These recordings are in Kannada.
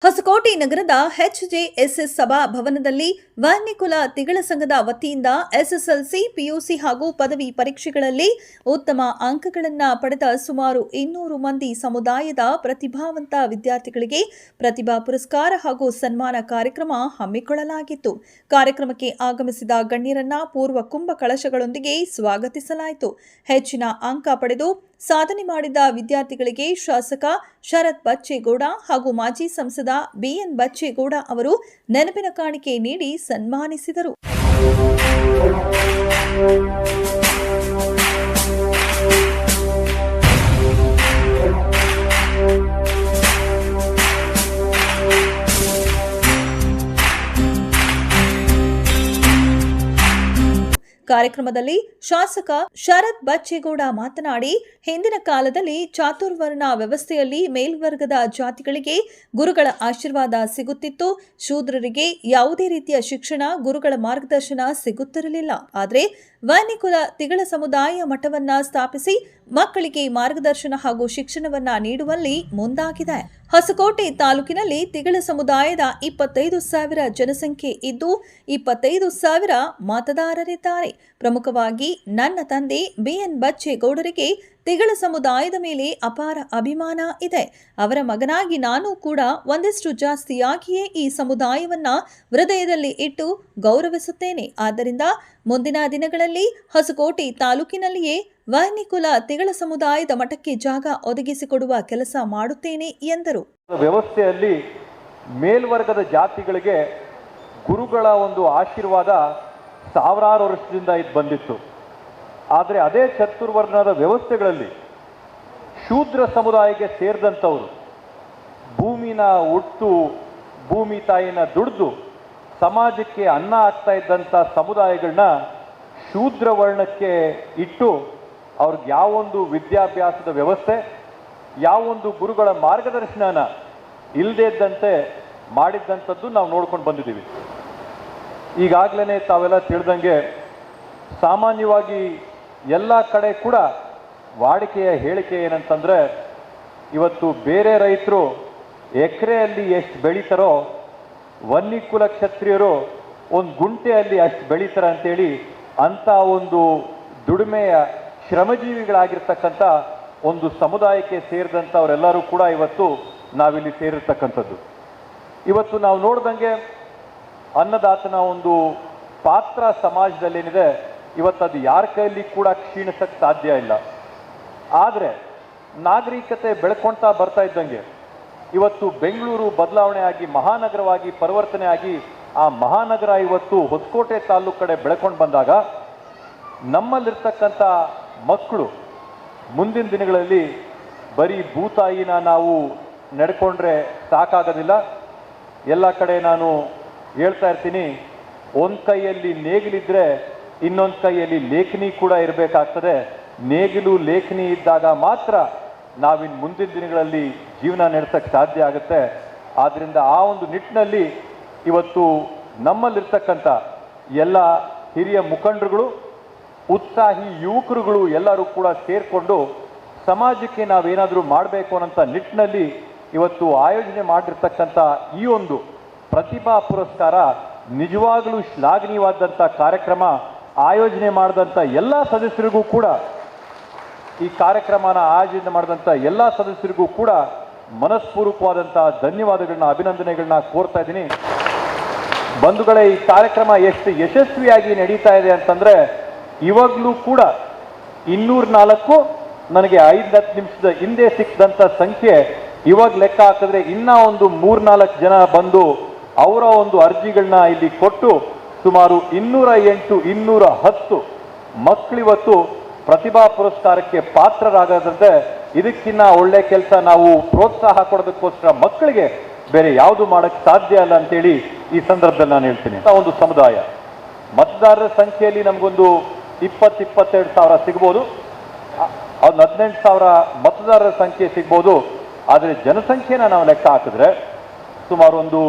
Hası ಹೊಸಕೋಟೆ ನಗರದ ಎಚ್ಜೆಎಸ್ಎಸ್ ಸಭಾ ಭವನದಲ್ಲಿ ವಾರ್ನಿಕುಲ ತಿಗಳ ಸಂಘದ ವತಿಯಿಂದ ಎಸ್ಎಸ್ಎಲ್ಸಿ, ಪಿಯುಸಿ ಹಾಗೂ ಪದವಿ ಪರೀಕ್ಷೆಗಳಲ್ಲಿ ಉತ್ತಮ ಅಂಕಗಳನ್ನು ಪಡೆದ ಸುಮಾರು ಇನ್ನೂರು ಮಂದಿ ಸಮುದಾಯದ ಪ್ರತಿಭಾವಂತ ವಿದ್ಯಾರ್ಥಿಗಳಿಗೆ ಪ್ರತಿಭಾ ಪುರಸ್ಕಾರ ಹಾಗೂ ಸನ್ಮಾನ ಕಾರ್ಯಕ್ರಮ ಹಮ್ಮಿಕೊಳ್ಳಲಾಗಿತ್ತು. ಕಾರ್ಯಕ್ರಮಕ್ಕೆ ಆಗಮಿಸಿದ ಗಣ್ಯರನ್ನ ಪೂರ್ವ ಕುಂಭ ಕಳಶಗಳೊಂದಿಗೆ ಸ್ವಾಗತಿಸಲಾಯಿತು. ಹೆಚ್ಚಿನ ಅಂಕ ಪಡೆದು ಸಾಧನೆ ಮಾಡಿದ ವಿದ್ಯಾರ್ಥಿಗಳಿಗೆ ಶಾಸಕ ಶರತ್ ಬಚ್ಚೇಗೌಡ ಹಾಗೂ ಮಾಜಿ ಸಂಸದ ಬಿಎನ್ ಬಚ್ಚೇಗೌಡ ಅವರು ನೆನಪಿನ ಕಾಣಿಕೆ ನೀಡಿ ಸನ್ಮಾನಿಸಿದರು. ಕಾರ್ಯಕ್ರಮದಲ್ಲಿ ಶಾಸಕ ಶರತ್ ಬಚ್ಚೇಗೌಡ ಮಾತನಾಡಿ, ಹಿಂದಿನ ಕಾಲದಲ್ಲಿ ಚಾತುರ್ವರ್ಣ ವ್ಯವಸ್ಥೆಯಲ್ಲಿ ಮೇಲ್ವರ್ಗದ ಜಾತಿಗಳಿಗೆ ಗುರುಗಳ ಆಶೀರ್ವಾದ ಸಿಗುತ್ತಿತ್ತು. ಶೂದ್ರರಿಗೆ ಯಾವುದೇ ರೀತಿಯ ಶಿಕ್ಷಣ, ಗುರುಗಳ ಮಾರ್ಗದರ್ಶನ ಸಿಗುತ್ತಿರಲಿಲ್ಲ. ಆದರೆ ವನ್ಯಕುಲ ತಿಗಳ ಸಮುದಾಯ ಮಠವನ್ನ ಸ್ಥಾಪಿಸಿ ಮಕ್ಕಳಿಗೆ ಮಾರ್ಗದರ್ಶನ ಹಾಗೂ ಶಿಕ್ಷಣವನ್ನ ನೀಡುವಲ್ಲಿ ಮುಂದಾಗಿದೆ. ಹೊಸಕೋಟೆ ತಾಲೂಕಿನಲ್ಲಿ ತಿಗಳ ಸಮುದಾಯದ ಇಪ್ಪತ್ತೈದು ಸಾವಿರ ಜನಸಂಖ್ಯೆ ಇದ್ದು, ಇಪ್ಪತ್ತೈದು ಸಾವಿರ ಮತದಾರರಿದ್ದಾರೆ. ಪ್ರಮುಖವಾಗಿ ನನ್ನ ತಂದೆ ಬಿಎನ್ ಬಚ್ಚೇಗೌಡರಿಗೆ ತಿಗಳ ಸಮುದಾಯದ ಮೇಲೆ ಅಪಾರ ಅಭಿಮಾನ ಇದೆ. ಅವರ ಮಗನಾಗಿ ನಾನು ಕೂಡ ಒಂದಷ್ಟು ಜಾಸ್ತಿಯಾಗಿಯೇ ಈ ಸಮುದಾಯವನ್ನ ಹೃದಯದಲ್ಲಿ ಇಟ್ಟು ಗೌರವಿಸುತ್ತೇನೆ. ಆದ್ದರಿಂದ ಮುಂದಿನ ದಿನಗಳಲ್ಲಿ ಹೊಸಕೋಟೆ ತಾಲೂಕಿನಲ್ಲಿಯೇ ವನ್ಯಕುಲ ತಿಗಳ ಸಮುದಾಯದ ಮಠಕ್ಕೆ ಜಾಗ ಒದಗಿಸಿಕೊಡುವ ಕೆಲಸ ಮಾಡುತ್ತೇನೆ ಎಂದರು. ವ್ಯವಸ್ಥೆಯಲ್ಲಿ ಮೇಲ್ವರ್ಗದ ಜಾತಿಗಳಿಗೆ ಗುರುಗಳ ಒಂದು ಆಶೀರ್ವಾದ ಸಾವಿರಾರು ವರ್ಷದಿಂದ ಇದು ಬಂದಿತ್ತು. ಆದರೆ ಅದೇ ಚತುರ್ವರ್ಣದ ವ್ಯವಸ್ಥೆಗಳಲ್ಲಿ ಶೂದ್ರ ಸಮುದಾಯಕ್ಕೆ ಸೇರಿದಂಥವರು ಭೂಮಿನ ಉಟ್ಟು ಭೂಮಿ ತಾಯಿನ ದುಡ್ದು ಸಮಾಜಕ್ಕೆ ಅನ್ನ ಆಗ್ತಾ ಇದ್ದಂಥ ಸಮುದಾಯಗಳನ್ನ ಶೂದ್ರ ವರ್ಣಕ್ಕೆ ಇಟ್ಟು ಅವ್ರಿಗೆ ಯಾವೊಂದು ವಿದ್ಯಾಭ್ಯಾಸದ ವ್ಯವಸ್ಥೆ ಯಾವೊಂದು ಗುರುಗಳ ಮಾರ್ಗದರ್ಶನನ ಇಲ್ಲದೇ ಇದ್ದಂತೆ ಮಾಡಿದ್ದಂಥದ್ದು ನಾವು ನೋಡ್ಕೊಂಡು ಬಂದಿದ್ದೀವಿ. ಈಗಾಗಲೇ ತಾವೆಲ್ಲ ತಿಳಿದಂಗೆ ಸಾಮಾನ್ಯವಾಗಿ ಎಲ್ಲ ಕಡೆ ಕೂಡ ವಾಡಿಕೆಯ ಹೇಳಿಕೆ ಏನಂತಂದರೆ, ಇವತ್ತು ಬೇರೆ ರೈತರು ಎಕರೆಯಲ್ಲಿ ಎಷ್ಟು ಬೆಳೀತಾರೋ, ವನ್ನಿಕುಲ ಕ್ಷತ್ರಿಯರು ಒಂದು ಗುಂಟೆಯಲ್ಲಿ ಅಷ್ಟು ಬೆಳೀತಾರೆ ಅಂತೇಳಿ ಅಂಥ ಒಂದು ದುಡಿಮೆಯ ಶ್ರಮಜೀವಿಗಳಾಗಿರ್ತಕ್ಕಂಥ ಒಂದು ಸಮುದಾಯಕ್ಕೆ ಸೇರಿದಂಥವರೆಲ್ಲರೂ ಕೂಡ ಇವತ್ತು ನಾವಿಲ್ಲಿ ಸೇರಿರ್ತಕ್ಕಂಥದ್ದು. ಇವತ್ತು ನಾವು ನೋಡ್ದಂಗೆ ಅನ್ನದಾತನ ಒಂದು ಪಾತ್ರ ಸಮಾಜದಲ್ಲೇನಿದೆ ಇವತ್ತು ಅದು ಯಾರ ಕೈಯಲ್ಲಿ ಕೂಡ ಕ್ಷೀಣಿಸಕ್ಕೆ ಸಾಧ್ಯ ಇಲ್ಲ. ಆದರೆ ನಾಗರಿಕತೆ ಬೆಳ್ಕೊಳ್ತಾ ಬರ್ತಾ ಇದ್ದಂಗೆ ಇವತ್ತು ಬೆಂಗಳೂರು ಬದಲಾವಣೆ ಆಗಿ ಮಹಾನಗರವಾಗಿ ಪರಿವರ್ತನೆ ಆಗಿ ಆ ಮಹಾನಗರ ಇವತ್ತು ಹೊಸಕೋಟೆ ತಾಲೂಕು ಕಡೆ ಬೆಳ್ಕೊಂಡು ಬಂದಾಗ ನಮ್ಮಲ್ಲಿರ್ತಕ್ಕಂಥ ಮಕ್ಕಳು ಮುಂದಿನ ದಿನಗಳಲ್ಲಿ ಬರೀ ಭೂತಾಯಿನ ನಾವು ನಡ್ಕೊಂಡ್ರೆ ಸಾಕಾಗೋದಿಲ್ಲ. ಎಲ್ಲ ಕಡೆ ನಾನು ಹೇಳ್ತಾ ಇರ್ತೀನಿ, ಒಂದು ಕೈಯಲ್ಲಿ ನೇಗಿಲಿದ್ರೆ ಇನ್ನೊಂದು ಕೈಯಲ್ಲಿ ಲೇಖನಿ ಕೂಡ ಇರಬೇಕಾಗ್ತದೆ. ನೇಗಿಲು ಲೇಖನಿ ಇದ್ದಾಗ ಮಾತ್ರ ನಾವಿನ್ ಮುಂದಿನ ದಿನಗಳಲ್ಲಿ ಜೀವನ ನಡೆಸಕ್ಕೆ ಸಾಧ್ಯ ಆಗುತ್ತೆ. ಆದ್ದರಿಂದ ಆ ಒಂದು ನಿಟ್ಟಿನಲ್ಲಿ ಇವತ್ತು ನಮ್ಮಲ್ಲಿರ್ತಕ್ಕಂಥ ಎಲ್ಲ ಹಿರಿಯ ಮುಖಂಡರುಗಳು, ಉತ್ಸಾಹಿ ಯುವಕರುಗಳು ಎಲ್ಲರೂ ಕೂಡ ಸೇರಿಕೊಂಡು ಸಮಾಜಕ್ಕೆ ನಾವೇನಾದರೂ ಮಾಡಬೇಕು ಅನ್ನೋಂಥ ನಿಟ್ಟಿನಲ್ಲಿ ಇವತ್ತು ಆಯೋಜನೆ ಮಾಡಿರ್ತಕ್ಕಂಥ ಈ ಒಂದು ಪ್ರತಿಭಾ ಪುರಸ್ಕಾರ ನಿಜವಾಗಲೂ ಶ್ಲಾಘನೀಯವಾದಂಥ ಕಾರ್ಯಕ್ರಮ ಆಯೋಜನೆ ಮಾಡಿದಂಥ ಎಲ್ಲ ಸದಸ್ಯರಿಗೂ ಕೂಡ ಈ ಕಾರ್ಯಕ್ರಮನ ಆಯೋಜನೆ ಮಾಡಿದಂಥ ಎಲ್ಲ ಸದಸ್ಯರಿಗೂ ಕೂಡ ಮನಸ್ಪೂರ್ವಕವಾದಂಥ ಧನ್ಯವಾದಗಳನ್ನ, ಅಭಿನಂದನೆಗಳನ್ನ ಕೋರ್ತಾ ಇದ್ದೀನಿ. ಬಂಧುಗಳೇ, ಈ ಕಾರ್ಯಕ್ರಮ ಎಷ್ಟು ಯಶಸ್ವಿಯಾಗಿ ನಡೀತಾ ಇದೆ ಅಂತಂದ್ರೆ ಇವಾಗಲೂ ಕೂಡ ಇನ್ನೂರ ನಾಲ್ಕು, ನನಗೆ ಐದು ಹತ್ತು ನಿಮಿಷದ ಹಿಂದೆ ಸಿಕ್ಕಿದಂಥ ಸಂಖ್ಯೆ ಇವಾಗ ಲೆಕ್ಕ ಹಾಕಿದ್ರೆ ಇನ್ನ ಒಂದು ಮೂರ್ನಾಲ್ಕು ಜನ ಬಂದು ಅವರ ಒಂದು ಅರ್ಜಿಗಳನ್ನ ಇಲ್ಲಿ ಕೊಟ್ಟು ಸುಮಾರು ಇನ್ನೂರ ಎಂಟು, ಇನ್ನೂರ ಹತ್ತು ಮಕ್ಕಳಿವತ್ತು ಪ್ರತಿಭಾ ಪುರಸ್ಕಾರಕ್ಕೆ ಪಾತ್ರರಾಗದಂತೆ ಇದಕ್ಕಿನ್ನ ಒಳ್ಳೆ ಕೆಲಸ ನಾವು ಪ್ರೋತ್ಸಾಹ ಕೊಡೋದಕ್ಕೋಸ್ಕರ ಮಕ್ಕಳಿಗೆ ಬೇರೆ ಯಾವುದು ಮಾಡಕ್ಕೆ ಸಾಧ್ಯ ಅಲ್ಲ ಅಂತೇಳಿ ಈ ಸಂದರ್ಭದಲ್ಲಿ ನಾನು ಹೇಳ್ತೀನಿ. ಒಂದು ಸಮುದಾಯ, ಮತದಾರರ ಸಂಖ್ಯೆಯಲ್ಲಿ ನಮಗೊಂದು ಇಪ್ಪತ್ತು ಇಪ್ಪತ್ತೆರಡು ಸಾವಿರ ಸಿಗ್ಬೋದು. ಅದು ಹದಿನೆಂಟು ಸಾವಿರ ಮತದಾರರ ಸಂಖ್ಯೆ ಸಿಗ್ಬೋದು. ಆದರೆ ಜನಸಂಖ್ಯೆನ ನಾವು ಲೆಕ್ಕ ಹಾಕಿದ್ರೆ ಸುಮಾರು ಒಂದು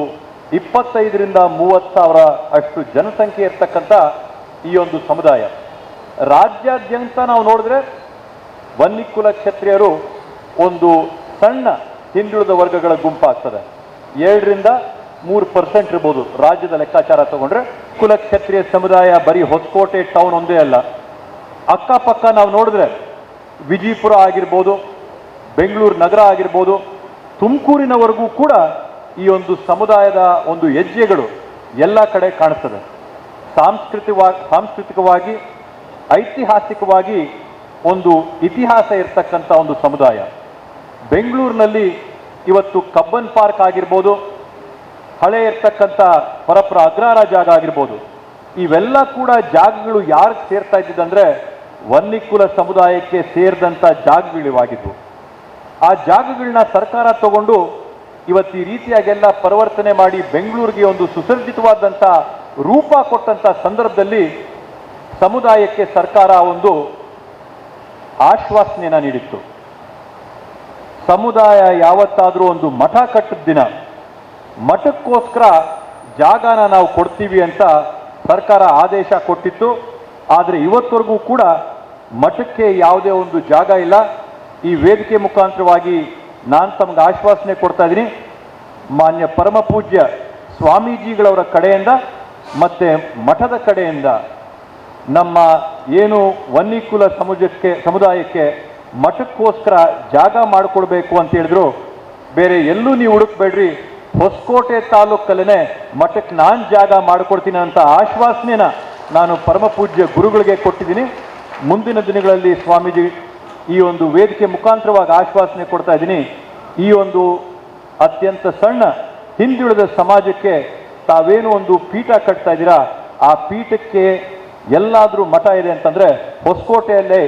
ಇಪ್ಪತ್ತೈದರಿಂದ ಮೂವತ್ತು ಸಾವಿರ ಅಷ್ಟು ಜನಸಂಖ್ಯೆ ಇರ್ತಕ್ಕಂಥ ಈ ಒಂದು ಸಮುದಾಯ. ರಾಜ್ಯಾದ್ಯಂತ ನಾವು ನೋಡಿದ್ರೆ ವನ್ನಿಕುಲ ಕ್ಷತ್ರಿಯರು ಒಂದು ಸಣ್ಣ ಹಿಂದುಳಿದ ವರ್ಗಗಳ ಗುಂಪಾಗ್ತದೆ. ಏಳರಿಂದ ಮೂರು ಪರ್ಸೆಂಟ್ ಇರ್ಬೋದು ರಾಜ್ಯದ ಲೆಕ್ಕಾಚಾರ ತಗೊಂಡ್ರೆ. ಕುಲಕ್ಷತ್ರಿಯ ಸಮುದಾಯ ಬರೀ ಹೊಸಕೋಟೆ ಟೌನ್ ಒಂದೇ ಅಲ್ಲ. ಅಕ್ಕಪಕ್ಕ ನಾವು ನೋಡಿದ್ರೆ ವಿಜಯಪುರ ಆಗಿರ್ಬೋದು, ಬೆಂಗಳೂರು ನಗರ ಆಗಿರ್ಬೋದು, ತುಮಕೂರಿನವರೆಗೂ ಕೂಡ ಈ ಒಂದು ಸಮುದಾಯದ ಒಂದು ಹೆಜ್ಜೆಗಳು ಎಲ್ಲ ಕಡೆ ಕಾಣಿಸ್ತದೆ. ಸಾಂಸ್ಕೃತಿಕವಾಗಿ ಸಾಂಸ್ಕೃತಿಕವಾಗಿ, ಐತಿಹಾಸಿಕವಾಗಿ ಒಂದು ಇತಿಹಾಸ ಇರತಕ್ಕಂಥ ಒಂದು ಸಮುದಾಯ. ಬೆಂಗಳೂರಿನಲ್ಲಿ ಇವತ್ತು ಕಬ್ಬನ್ ಪಾರ್ಕ್ ಆಗಿರ್ಬೋದು, ಹಳೆ ಇರ್ತಕ್ಕಂಥ ಪರಪ್ರ ಅಗ್ರಹಾರ ಜಾಗ ಆಗಿರ್ಬೋದು, ಇವೆಲ್ಲ ಕೂಡ ಜಾಗಗಳು ಯಾರು ಸೇರ್ತಾ ಇದ್ದಿದ್ದಂದ್ರೆ ವನ್ನಿಕುಲ ಸಮುದಾಯಕ್ಕೆ ಸೇರಿದಂಥ ಜಾಗಗಳಿವಾಗಿದ್ವು. ಆ ಜಾಗಗಳನ್ನ ಸರ್ಕಾರ ತಗೊಂಡು ಇವತ್ತು ಈ ರೀತಿಯಾಗೆಲ್ಲ ಪರಿವರ್ತನೆ ಮಾಡಿ ಬೆಂಗಳೂರಿಗೆ ಒಂದು ಸುಸರ್ಜಿತವಾದಂಥ ರೂಪ ಕೊಟ್ಟಂಥ ಸಂದರ್ಭದಲ್ಲಿ ಸಮುದಾಯಕ್ಕೆ ಸರ್ಕಾರ ಒಂದು ಆಶ್ವಾಸನೆಯನ್ನು ನೀಡಿತ್ತು. ಸಮುದಾಯ ಯಾವತ್ತಾದರೂ ಒಂದು ಮಠ ಕಟ್ಟಿದ ದಿನ. ಮಠಕ್ಕೋಸ್ಕರ ಜಾಗನ ನಾವು ಕೊಡ್ತೀವಿ ಅಂತ ಸರ್ಕಾರ ಆದೇಶ ಕೊಟ್ಟಿತ್ತು. ಆದರೆ ಇವತ್ತವರೆಗೂ ಕೂಡ ಮಠಕ್ಕೆ ಯಾವುದೇ ಒಂದು ಜಾಗ ಇಲ್ಲ. ಈ ವೇದಿಕೆ ಮುಖಾಂತರವಾಗಿ ನಾನು ತಮಗೆ ಆಶ್ವಾಸನೆ ಕೊಡ್ತಾ ಇದ್ದೀನಿ. ಮಾನ್ಯ ಪರಮ ಪೂಜ್ಯ ಸ್ವಾಮೀಜಿಗಳವರ ಕಡೆಯಿಂದ ಮತ್ತೆ ಮಠದ ಕಡೆಯಿಂದ ನಮ್ಮ ಏನು ವನ್ನಿಕುಲ ಸಮುದಕ್ಕೆ ಸಮುದಾಯಕ್ಕೆ ಮಠಕ್ಕೋಸ್ಕರ ಜಾಗ ಮಾಡಿಕೊಡ್ಬೇಕು ಅಂತ ಹೇಳಿದ್ರು. ಬೇರೆ ಎಲ್ಲೂ ನೀವು ಹುಡುಕ್ಬೇಡ್ರಿ. ಹೊಸಕೋಟೆ ತಾಲೂಕಲ್ಲೇ ಮಠಕ್ಕೆ ನಾನು ಜಾಗ ಮಾಡಿಕೊಡ್ತೀನಿ ಅಂತ ಆಶ್ವಾಸನೆನ ನಾನು ಪರಮ ಪೂಜ್ಯ ಗುರುಗಳಿಗೆ ಕೊಟ್ಟಿದ್ದೀನಿ. ಮುಂದಿನ ದಿನಗಳಲ್ಲಿ ಸ್ವಾಮೀಜಿ ಈ ಒಂದು ವೇದಿಕೆ ಮುಖಾಂತರವಾಗಿ ಆಶ್ವಾಸನೆ ಕೊಡ್ತಾ ಇದ್ದೀನಿ. ಈ ಒಂದು ಅತ್ಯಂತ ಸಣ್ಣ ಹಿಂದುಳಿದ ಸಮಾಜಕ್ಕೆ ತಾವೇನು ಒಂದು ಪೀಠ ಕಟ್ತಾ ಇದ್ದೀರಾ? ಆ ಪೀಠಕ್ಕೆ ಎಲ್ಲಾದರೂ ಮಠ ಇದೆ ಅಂತಂದರೆ ಹೊಸಕೋಟೆಯಲ್ಲೇ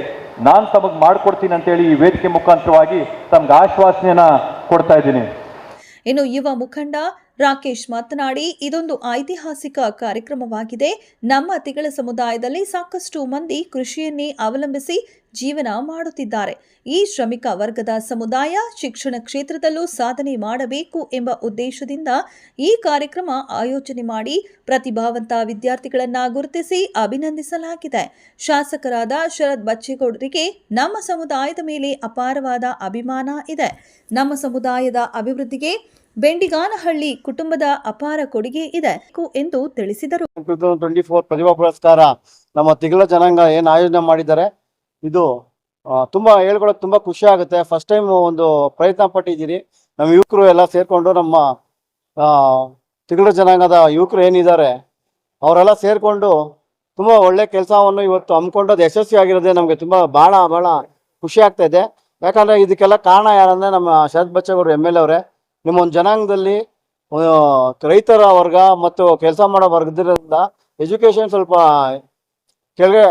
ನಾನು ತಮಗೆ ಮಾಡಿಕೊಡ್ತೀನಿ ಅಂತೇಳಿ ಈ ವೇದಿಕೆ ಮುಖಾಂತರವಾಗಿ ತಮ್ಗೆ ಆಶ್ವಾಸನೆಯನ್ನ ಕೊಡ್ತಾ ಇದ್ದೀನಿ. ಇನ್ನು ಯುವ ಮುಖಂಡ ರಾಕೇಶ್ ಮಾತನಾಡಿ, ಇದೊಂದು ಐತಿಹಾಸಿಕ ಕಾರ್ಯಕ್ರಮವಾಗಿದೆ. ನಮ್ಮ ತಿಗಳ ಸಮುದಾಯದಲ್ಲಿ ಸಾಕಷ್ಟು ಮಂದಿ ಕೃಷಿಯನ್ನೇ ಅವಲಂಬಿಸಿ ಜೀವನ ಮಾಡುತ್ತಿದ್ದಾರೆ. ಈ ಶ್ರಮಿಕ ವರ್ಗದ ಸಮುದಾಯ ಶಿಕ್ಷಣ ಕ್ಷೇತ್ರದಲ್ಲೂ ಸಾಧನೆ ಮಾಡಬೇಕು ಎಂಬ ಉದ್ದೇಶದಿಂದ ಈ ಕಾರ್ಯಕ್ರಮ ಆಯೋಜನೆ ಮಾಡಿ ಪ್ರತಿಭಾವಂತ ವಿದ್ಯಾರ್ಥಿಗಳನ್ನ ಗುರುತಿಸಿ ಅಭಿನಂದಿಸಲಾಗಿದೆ. ಶಾಸಕರಾದ ಶರದ್ ಬಚ್ಚೇಗೌಡರಿಗೆ ನಮ್ಮ ಸಮುದಾಯದ ಮೇಲೆ ಅಪಾರವಾದ ಅಭಿಮಾನ ಇದೆ. ನಮ್ಮ ಸಮುದಾಯದ ಅಭಿವೃದ್ಧಿಗೆ ಬೆಂಡಿಗಾನಹಳ್ಳಿ ಕುಟುಂಬದ ಅಪಾರ ಕೊಡುಗೆ ಇದೆ ಎಂದು ತಿಳಿಸಿದರು. ಟ್ವೆಂಟಿ ಫೋರ್ ಪ್ರತಿಭಾ ಪುರಸ್ಕಾರ ನಮ್ಮ ತಿಗಳ ಜನಾಂಗ ಏನು ಆಯೋಜನೆ ಮಾಡಿದ್ದಾರೆ. ಇದು ತುಂಬಾ ಹೇಳ್ಕೊಳಕ್ ತುಂಬಾ ಖುಷಿ ಆಗುತ್ತೆ. ಫಸ್ಟ್ ಟೈಮ್ ಒಂದು ಪ್ರಯತ್ನ ಪಟ್ಟಿದ್ದೀರಿ. ನಮ್ಮ ಯುವಕರು ಎಲ್ಲ ಸೇರ್ಕೊಂಡು ನಮ್ಮ ತಿಗಳ ಜನಾಂಗದ ಯುವಕರು ಏನಿದ್ದಾರೆ, ಅವರೆಲ್ಲ ಸೇರ್ಕೊಂಡು ತುಂಬಾ ಒಳ್ಳೆ ಕೆಲಸವನ್ನು ಇವತ್ತು ಹಮ್ಮಿಕೊಂಡು ಯಶಸ್ವಿ ಆಗಿರೋದೇ ನಮಗೆ ತುಂಬಾ ಬಹಳ ಬಹಳ ಖುಷಿ ಆಗ್ತಾ ಇದೆ. ಯಾಕಂದ್ರೆ ಇದಕ್ಕೆಲ್ಲ ಕಾರಣ ಯಾರಂದ್ರೆ ನಮ್ಮ ಶರತ್ ಬಚ್ಚೇಗೌಡರು, ಎಂ ಎಲ್ ಅವರೇ. ನಿಮ್ಮ ಒಂದು ಜನಾಂಗದಲ್ಲಿ ರೈತರ ವರ್ಗ ಮತ್ತು ಕೆಲಸ ಮಾಡೋ ವರ್ಗದಿಂದ ಎಜುಕೇಶನ್ ಸ್ವಲ್ಪ ಕೆಳಗೆ,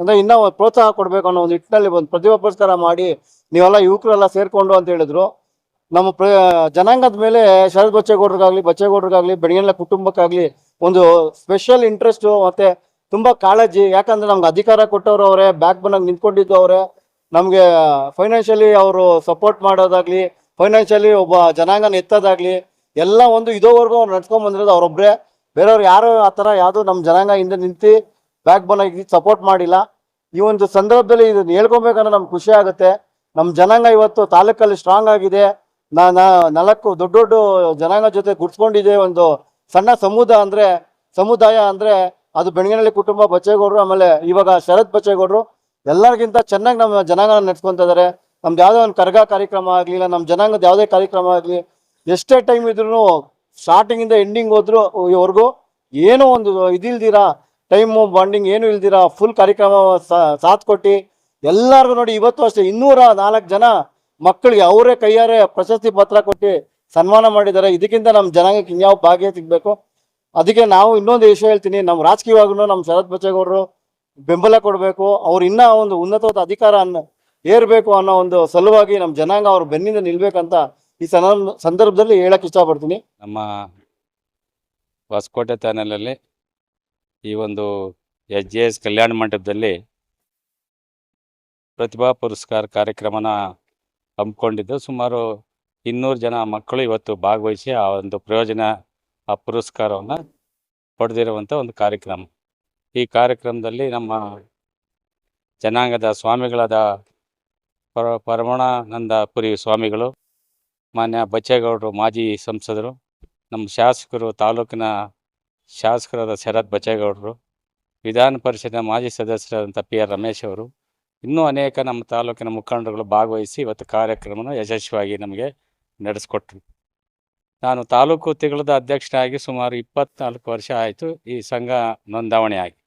ಅಂದ್ರೆ ಇನ್ನೂ ಪ್ರೋತ್ಸಾಹ ಕೊಡ್ಬೇಕು ಅನ್ನೋ ಒಂದು ನಿಟ್ಟಿನಲ್ಲಿ ಒಂದು ಪ್ರತಿಭಾ ಪುರಸ್ಕಾರ ಮಾಡಿ ನೀವೆಲ್ಲ ಯುವಕರೆಲ್ಲ ಸೇರ್ಕೊಂಡು ಅಂತ ಹೇಳಿದ್ರು. ನಮ್ಮ ಪ್ರ, ಜನಾಂಗದ ಮೇಲೆ ಶರದ್ ಬಚ್ಚೇಗೌಡ್ರಿಗಾಗ್ಲಿ ಬಚ್ಚೇಗೌಡ್ರಿಗಾಗ್ಲಿ ಬೆಳಗಿನ ಕುಟುಂಬಕ್ಕಾಗ್ಲಿ ಒಂದು ಸ್ಪೆಷಲ್ ಇಂಟ್ರೆಸ್ಟ್ ಮತ್ತೆ ತುಂಬಾ ಕಾಳಜಿ. ಯಾಕಂದ್ರೆ ನಮ್ಗೆ ಅಧಿಕಾರ ಕೊಟ್ಟವ್ರು ಅವರೇ ಬ್ಯಾಕ್ ಬನ್ನಾಗ ನಿಂತ್ಕೊಂಡಿದ್ದು ಅವರೇ. ನಮ್ಗೆ ಫೈನಾನ್ಷಿಯಲಿ ಅವರು ಸಪೋರ್ಟ್ ಮಾಡೋದಾಗ್ಲಿ ಫೈನಾನ್ಷಿಯಲಿ ಒಬ್ಬ ಜನಾಂಗ ಎತ್ತದಾಗ್ಲಿ ಎಲ್ಲ ಒಂದು ಇದೋವರೆಗೂ ಅವ್ರು ನಡ್ಸ್ಕೊಂಡ್ ಬಂದಿರೋದು ಅವ್ರೊಬ್ರೆ. ಬೇರೆಯವ್ರು ಯಾರು ಆ ಥರ ಯಾವುದು ನಮ್ಮ ಜನಾಂಗ ಹಿಂದೆ ನಿಂತು ಬ್ಯಾಕ್ ಬೋನ್ ಆಗಿ ಸಪೋರ್ಟ್ ಮಾಡಿಲ್ಲ. ಈ ಒಂದು ಸಂದರ್ಭದಲ್ಲಿ ಇದನ್ನ ಹೇಳ್ಕೊಬೇಕಂದ್ರೆ ನಮ್ಗೆ ಖುಷಿ ಆಗುತ್ತೆ. ನಮ್ಮ ಜನಾಂಗ ಇವತ್ತು ತಾಲೂಕಲ್ಲಿ ಸ್ಟ್ರಾಂಗ್ ಆಗಿದೆ. ನಾ, ನಾ- ನಾಲ್ಕು ದೊಡ್ಡ ದೊಡ್ಡ ಜನಾಂಗ ಜೊತೆ ಗುಡ್ಸ್ಕೊಂಡಿದೆ ಒಂದು ಸಣ್ಣ ಸಮುದಾಯ ಅಂದರೆ ಸಮುದಾಯ ಅಂದರೆ ಅದು ಬೆಣಗಿನಹಳ್ಳಿ ಕುಟುಂಬ ಬಚ್ಚೇಗೌಡರು, ಆಮೇಲೆ ಇವಾಗ ಶರತ್ ಬಚ್ಚೇಗೌಡರು ಎಲ್ಲರಿಗಿಂತ ಚೆನ್ನಾಗಿ ನಮ್ಮ ಜನಾಂಗ ನಡ್ಸ್ಕೊಂತ ಇದಾರೆ. ನಮ್ದು ಯಾವುದೇ ಒಂದು ಕರ್ಗ ಕಾರ್ಯಕ್ರಮ ಆಗ್ಲಿಲ್ಲ ನಮ್ಮ ಜನಾಂಗದ ಯಾವುದೇ ಕಾರ್ಯಕ್ರಮ ಆಗಲಿ, ಎಷ್ಟೇ ಟೈಮ್ ಇದ್ರೂ ಸ್ಟಾರ್ಟಿಂಗ್ ಇಂದ ಎಂಡಿಂಗ್ ಹೋದ್ರು, ಇವರೆಗೂ ಏನೋ ಒಂದು ಇದಿಲ್ದಿರಾ ಟೈಮ್ ಬಾಂಡಿಂಗ್ ಏನು ಇಲ್ದಿರಾ ಫುಲ್ ಕಾರ್ಯಕ್ರಮ ಸಾಥ್ ಕೊಟ್ಟು ಎಲ್ಲರಿಗೂ ನೋಡಿ ಇವತ್ತು ಅಷ್ಟೇ ಇನ್ನೂರ ನಾಲ್ಕು ಜನ ಮಕ್ಕಳಿಗೆ ಅವರೇ ಕೈಯಾರೆ ಪ್ರಶಸ್ತಿ ಪತ್ರ ಕೊಟ್ಟು ಸನ್ಮಾನ ಮಾಡಿದ್ದಾರೆ. ಇದಕ್ಕಿಂತ ನಮ್ಮ ಜನಾಂಗಕ್ಕೆ ಇನ್ಯಾವ ಭಾಗ್ಯ ಸಿಗ್ಬೇಕು? ಅದಕ್ಕೆ ನಾವು ಇನ್ನೊಂದು ವಿಷಯ ಹೇಳ್ತೀನಿ. ನಮ್ಮ ರಾಜಕೀಯವಾಗೂ ನಮ್ಮ ಶರತ್ ಬಚ್ಚೇಗೌಡರು ಬೆಂಬಲ ಕೊಡಬೇಕು. ಅವ್ರು ಇನ್ನೂ ಒಂದು ಉನ್ನತವಾದ ಅಧಿಕಾರ ಅನ್ನ ಏರ್ಬೇಕು ಅನ್ನೋ ಒಂದು ಸಲುವಾಗಿ ನಮ್ಮ ಜನಾಂಗ ಅವ್ರ ಬೆನ್ನಿಂದ ನಿಲ್ಬೇಕಂತ ಈ ಸಂದರ್ಭ ಸಂದರ್ಭದಲ್ಲಿ ಹೇಳಕ್ ಇಷ್ಟಪಡ್ತೀನಿ. ನಮ್ಮ ಹೊಸಕೋಟೆ ಚಾನೆಲಲ್ಲಿ ಈ ಒಂದು ಎಚ್ ಜೆ ಎಸ್ ಕಲ್ಯಾಣ ಮಂಟಪದಲ್ಲಿ ಪ್ರತಿಭಾ ಪುರಸ್ಕಾರ ಕಾರ್ಯಕ್ರಮನ ಹಮ್ಮಿಕೊಂಡಿದ್ದು ಸುಮಾರು ಇನ್ನೂರು ಜನ ಮಕ್ಕಳು ಇವತ್ತು ಭಾಗವಹಿಸಿ ಆ ಒಂದು ಪ್ರಯೋಜನ, ಆ ಪುರಸ್ಕಾರವನ್ನು ಪಡೆದಿರುವಂಥ ಒಂದು ಕಾರ್ಯಕ್ರಮ. ಈ ಕಾರ್ಯಕ್ರಮದಲ್ಲಿ ನಮ್ಮ ಜನಾಂಗದ ಸ್ವಾಮಿಗಳಾದ ಪರ ಪರಮಾನಂದ ಪುರಿ ಸ್ವಾಮಿಗಳು, ಮಾನ್ಯ ಬಚ್ಚೇಗೌಡರು, ಮಾಜಿ ಸಂಸದರು, ನಮ್ಮ ಶಾಸಕರು, ತಾಲೂಕಿನ ಶಾಸಕರಾದ ಶರತ್ ಬಚ್ಚೇಗೌಡರು, ವಿಧಾನ ಪರಿಷತ್ನ ಮಾಜಿ ಸದಸ್ಯರಾದಂಥ ಪಿ ಆರ್ ರಮೇಶ್ ಅವರು, ಇನ್ನೂ ಅನೇಕ ನಮ್ಮ ತಾಲೂಕಿನ ಮುಖಂಡರುಗಳು ಭಾಗವಹಿಸಿ ಇವತ್ತು ಕಾರ್ಯಕ್ರಮನ ಯಶಸ್ವಿಯಾಗಿ ನಮಗೆ ನಡೆಸ್ಕೊಟ್ರು. ನಾನು ತಾಲೂಕು ತಿಂಗಳದ ಅಧ್ಯಕ್ಷನಾಗಿ ಸುಮಾರು ಇಪ್ಪತ್ನಾಲ್ಕು ವರ್ಷ ಆಯಿತು ಈ ಸಂಘ ನೋಂದಾವಣೆ ಆಗಿ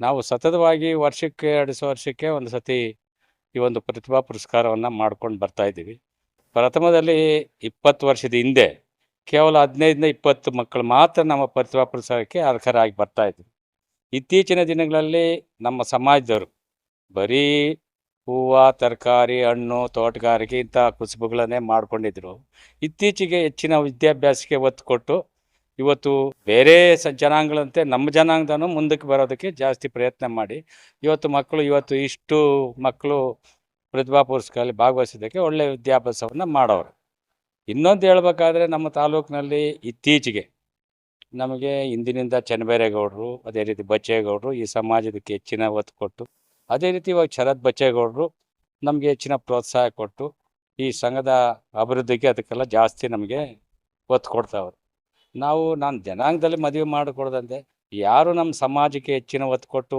ನಾವು ಸತತವಾಗಿ ವರ್ಷಕ್ಕೆ, ಎರಡು ವರ್ಷಕ್ಕೆ ಒಂದು ಸತಿ ಈ ಒಂದು ಪ್ರತಿಭಾ ಪುರಸ್ಕಾರವನ್ನು ಮಾಡ್ಕೊಂಡು ಬರ್ತಾ ಇದ್ದೀವಿ. ಪ್ರಥಮದಲ್ಲಿ ಇಪ್ಪತ್ತು ವರ್ಷದ ಹಿಂದೆ, ಕೇವಲ ಹದಿನೈದರಿಂದ ಇಪ್ಪತ್ತು ಮಕ್ಕಳು ಮಾತ್ರ ನಮ್ಮ ಪ್ರತಿಭಾ ಪುರಸ್ಕಾರಕ್ಕೆ ಅರ್ಹರಾಗಿ ಬರ್ತಾ ಇದ್ವಿ ಇತ್ತೀಚಿನ ದಿನಗಳಲ್ಲಿ ನಮ್ಮ ಸಮಾಜದವರು ಬರೀ ಹೂವು, ತರಕಾರಿ, ಹಣ್ಣು, ತೋಟಗಾರಿಕೆ ಇಂಥ ಕುಸುಬುಗಳನ್ನೇ ಮಾಡ್ಕೊಂಡಿದ್ರು. ಇತ್ತೀಚೆಗೆ ಹೆಚ್ಚಿನ ವಿದ್ಯಾಭ್ಯಾಸಕ್ಕೆ ಒತ್ತು ಕೊಟ್ಟು ಇವತ್ತು ಬೇರೆ ಸ ಜನಾಂಗಗಳಂತೆ ನಮ್ಮ ಜನಾಂಗದೂ ಮುಂದಕ್ಕೆ ಬರೋದಕ್ಕೆ ಜಾಸ್ತಿ ಪ್ರಯತ್ನ ಮಾಡಿ, ಇವತ್ತು ಮಕ್ಕಳು, ಇವತ್ತು ಇಷ್ಟು ಮಕ್ಕಳು ಪ್ರತಿಭಾ ಪುರಸ್ಕಾರದಲ್ಲಿ ಭಾಗವಹಿಸೋದಕ್ಕೆ ಒಳ್ಳೆಯ ವಿದ್ಯಾಭ್ಯಾಸವನ್ನು ಮಾಡೋರು. ಇನ್ನೊಂದು ಹೇಳ್ಬೇಕಾದ್ರೆ ನಮ್ಮ ತಾಲೂಕಿನಲ್ಲಿ ಇತ್ತೀಚೆಗೆ ನಮಗೆ ಹಿಂದಿನಿಂದ ಚನ್ನಬೇರೇಗೌಡರು, ಅದೇ ರೀತಿ ಬಚ್ಚೇಗೌಡರು ಈ ಸಮಾಜದಕ್ಕೆ ಹೆಚ್ಚಿನ ಒತ್ತು ಕೊಟ್ಟು, ಅದೇ ರೀತಿ ಇವಾಗ ಶರತ್ ಬಚ್ಚೇಗೌಡರು ನಮಗೆ ಹೆಚ್ಚಿನ ಪ್ರೋತ್ಸಾಹ ಕೊಟ್ಟು ಈ ಸಂಘದ ಅಭಿವೃದ್ಧಿಗೆ ಅದಕ್ಕೆಲ್ಲ ಜಾಸ್ತಿ ನಮಗೆ ಒತ್ತು ಕೊಡ್ತಾವ್ರು. ನಾವು ನಾನು ಜನಾಂಗದಲ್ಲಿ ಮದುವೆ ಮಾಡಿಕೊಡ್ದಂತೆ ಯಾರು ನಮ್ಮ ಸಮಾಜಕ್ಕೆ ಹೆಚ್ಚಿನ ಒತ್ತು ಕೊಟ್ಟು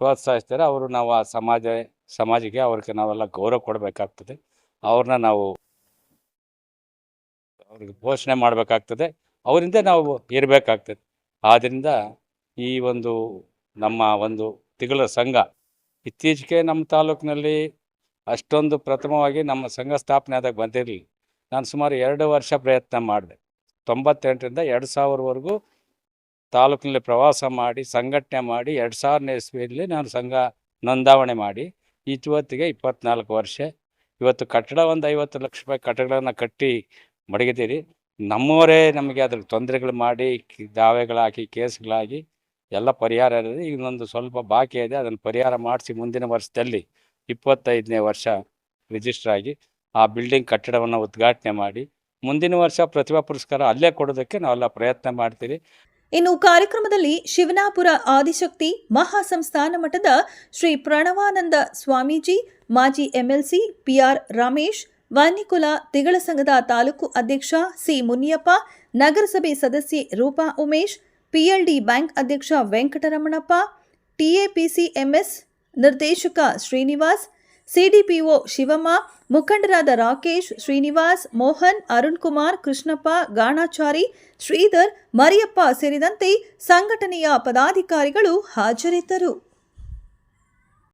ಪ್ರೋತ್ಸಾಹಿಸ್ತಾರೆ, ಅವರು ನಾವು ಆ ಸಮಾಜ, ಸಮಾಜಕ್ಕೆ ಅವ್ರಿಗೆ ನಾವೆಲ್ಲ ಗೌರವ ಕೊಡಬೇಕಾಗ್ತದೆ. ಅವ್ರನ್ನ ನಾವು ಅವ್ರಿಗೆ ಪೋಷಣೆ ಮಾಡಬೇಕಾಗ್ತದೆ. ಅವರಿಂದ ನಾವು ಇರಬೇಕಾಗ್ತದೆ. ಆದ್ದರಿಂದ ಈ ಒಂದು ನಮ್ಮ ಒಂದು ತಿಗಳ ಸಂಘ ಇತ್ತೀಚೆಗೆ ನಮ್ಮ ತಾಲೂಕಿನಲ್ಲಿ ಅಷ್ಟೊಂದು ಪ್ರಥಮವಾಗಿ ನಮ್ಮ ಸಂಘ ಸ್ಥಾಪನೆ ಆದಾಗ ಬಂದಿರಲಿಲ್ಲ. ನಾನು ಸುಮಾರು ಎರಡು ವರ್ಷ ಪ್ರಯತ್ನ ಮಾಡಿದೆ. ತೊಂಬತ್ತೆಂಟರಿಂದ ಎರಡು ಸಾವಿರವರೆಗೂ ತಾಲೂಕಿನಲ್ಲಿ ಪ್ರವಾಸ ಮಾಡಿ, ಸಂಘಟನೆ ಮಾಡಿ, ಎರಡು ಸಾವಿರನೇ ಇಸ್ವಿಯಲ್ಲಿ ನಾನು ಸಂಘ ನೋಂದಾವಣೆ ಮಾಡಿ. ಇವತ್ತಿಗೆ ಇಪ್ಪತ್ನಾಲ್ಕು ವರ್ಷ. ಇವತ್ತು ಕಟ್ಟಡ ಒಂದು ಐವತ್ತು ಲಕ್ಷ ರೂಪಾಯಿ ಕಟ್ಟಡಗಳನ್ನು ಕಟ್ಟಿ ಮಡಗಿದ್ದೀರಿ. ನಮ್ಮವರೇ ನಮಗೆ ಅದ್ರ ತೊಂದರೆಗಳು ಮಾಡಿ ದಾವೆಗಳಾಕಿ, ಕೇಸ್ಗಳಾಗಿ ಎಲ್ಲ ಪರಿಹಾರ ಇರೋದು ಇನ್ನೊಂದು ಸ್ವಲ್ಪ ಬಾಕಿ ಇದೆ. ಅದನ್ನು ಪರಿಹಾರ ಮಾಡಿಸಿ ಮುಂದಿನ ವರ್ಷದಲ್ಲಿ ಇಪ್ಪತ್ತೈದನೇ ವರ್ಷ ರಿಜಿಸ್ಟರ್ ಆಗಿ ಆ ಬಿಲ್ಡಿಂಗ್ ಕಟ್ಟಡವನ್ನು ಉದ್ಘಾಟನೆ ಮಾಡಿ. ಮುಂದಿನ ವರ್ಷ ಪ್ರತಿಭಾ ಪುರಸ್ಕಾರ ಅಲ್ಲೇ ಕೊಡೋದಕ್ಕೆ ನಾವೆಲ್ಲ ಪ್ರಯತ್ನ ಮಾಡ್ತೀವಿ ಇನ್ನು ಕಾರ್ಯಕ್ರಮದಲ್ಲಿ ಶಿವನಾಪುರ ಆದಿಶಕ್ತಿ ಮಹಾಸಂಸ್ಥಾನ ಮಠದ ಶ್ರೀ ಪ್ರಣವಾನಂದ ಸ್ವಾಮೀಜಿ, ಮಾಜಿ ಎಂಎಲ್ಸಿ ಪಿಆರ್ ರಮೇಶ್ ವಾನ್ಯಕುಲ ತಿಗಳ ಸಂಘದ ತಾಲೂಕು ಅಧ್ಯಕ್ಷ ಸಿ ಮುನಿಯಪ್ಪ, ನಗರಸಭೆ ಸದಸ್ಯೆ ರೂಪಾ ಉಮೇಶ್, ಪಿಎಲ್ಡಿ ಬ್ಯಾಂಕ್ ಅಧ್ಯಕ್ಷ ವೆಂಕಟರಮಣಪ್ಪ ಟಿಎಪಿಸಿಎಂಎಸ್ ನಿರ್ದೇಶಕ ಶ್ರೀನಿವಾಸ್ ಸಿಡಿಪಿಒ ಶಿವಮ್ಮ, ಮುಖಂಡರಾದ ರಾಕೇಶ್, ಶ್ರೀನಿವಾಸ್, ಮೋಹನ್ ಅರುಣ್ ಕುಮಾರ್ ಕೃಷ್ಣಪ್ಪ, ಗಾಣಾಚಾರಿ, ಶ್ರೀಧರ್, ಮರಿಯಪ್ಪ ಸೇರಿದಂತೆ ಸಂಘಟನೆಯ ಪದಾಧಿಕಾರಿಗಳು ಹಾಜರಿದ್ದರು.